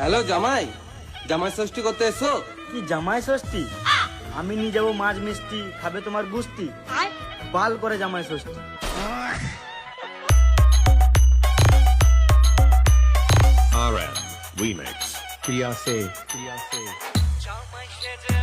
Hello জামাই জামাই ষষ্ঠী করতে এসো। কি জামাই ষষ্ঠী? আমি নিয়ে যাব মাছ মিষ্টি খাবে তোমার গুস্তি বাল করে জামাই ষষ্ঠী। আর এম রিমিক্স ক্রিয়া সে ক্রিয়া সে। জামাই সেজে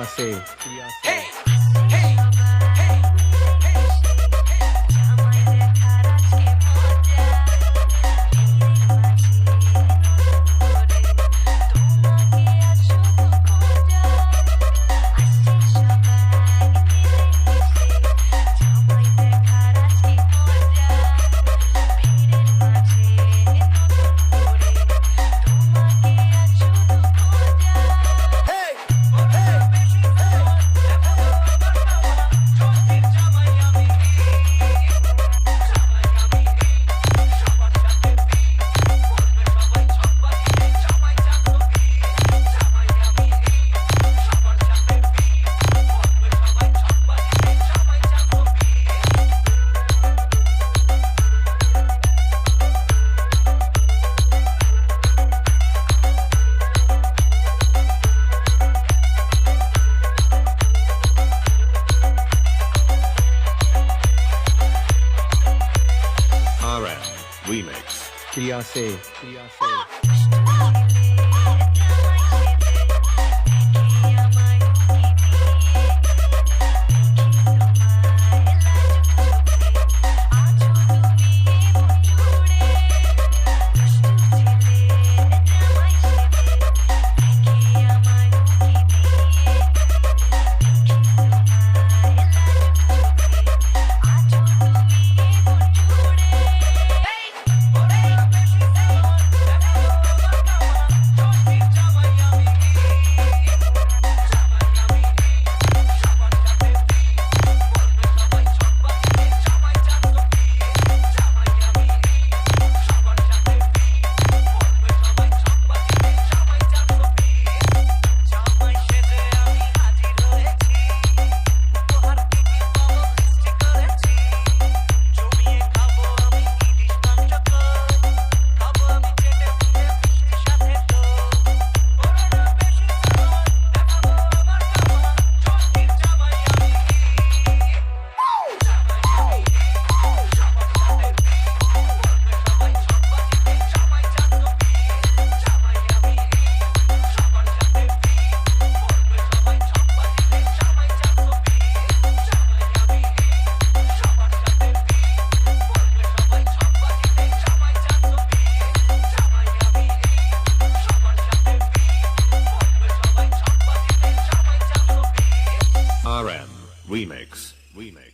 Beyoncé. Beyoncé. Hey! Beyonce. Beyonce. Remix. Remix.